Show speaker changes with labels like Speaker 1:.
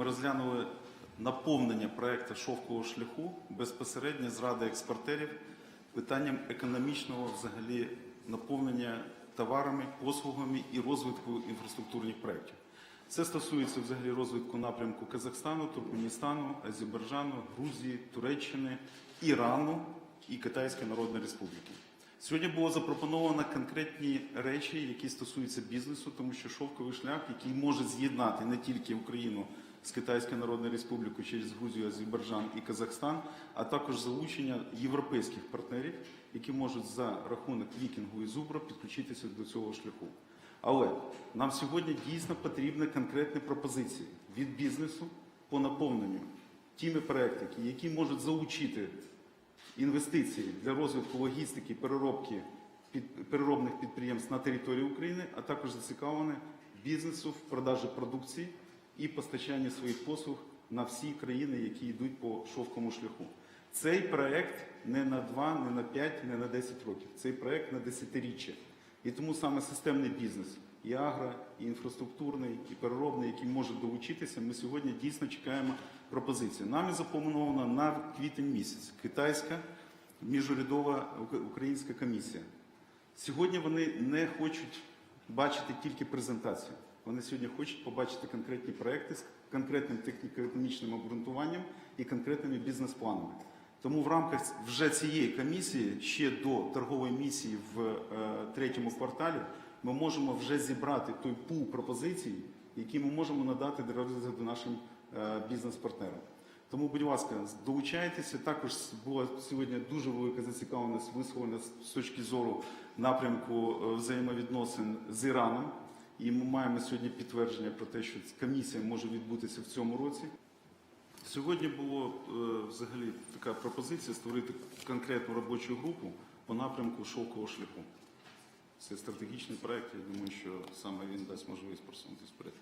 Speaker 1: ми розглянули наповнення проекту шовкового шляху безпосередньо з ради експортерів питанням економічного взагалі наповнення товарами, послугами і розвитку інфраструктурних проєктів. Це стосується взагалі розвитку напрямку Казахстану, Туркменістану, Азербайджану, Грузії, Туреччини, Ірану і Китайської Народної Республіки. Сьогодні було запропоновано конкретні речі, які стосуються бізнесу, тому що шовковий шлях, який може з'єднати не тільки Україну з Китайською Народною Республікою через Грузію, Азербайджан і Казахстан, а також залучення європейських партнерів, які можуть за рахунок вікінгу і зубра підключитися до цього шляху. Але нам сьогодні дійсно потрібні конкретні пропозиції від бізнесу по наповненню тими проектами, які можуть залучити інвестиції для розвитку логістики, переробки під, переробних підприємств на території України, а також зацікавлені бізнесу в продажі продукції і постачанні своїх послуг на всі країни, які йдуть по шовковому шляху. Цей проект не на 2, не на 5, не на 10 років. Цей проект на десятиріччя. І тому саме системний бізнес, і агро, і інфраструктурний, і переробний, які можуть долучитися, ми сьогодні дійсно чекаємо пропозиції. Нами заплановано на квітень місяць китайська міжурядова українська комісія. Сьогодні вони не хочуть бачити тільки презентацію. Вони сьогодні хочуть побачити конкретні проекти з конкретним техніко-економічним обґрунтуванням і конкретними бізнес-планами. Тому в рамках вже цієї комісії, ще до торгової місії в е, третьому кварталі, ми можемо вже зібрати той пул пропозицій, які ми можемо надати для розгляду нашим е, бізнес-партнерам. Тому, будь ласка, долучайтеся. Також була сьогодні дуже велика зацікавленість висловлена з- точки зору напрямку е, взаємовідносин з Іраном. І ми маємо сьогодні підтвердження про те, що комісія може відбутися в цьому році. Сьогодні було е, взагалі така пропозиція створити конкретну робочу групу по напрямку шовкового шляху. Це стратегічний проект. Я думаю, що саме він дасть можливість просунутися вперед.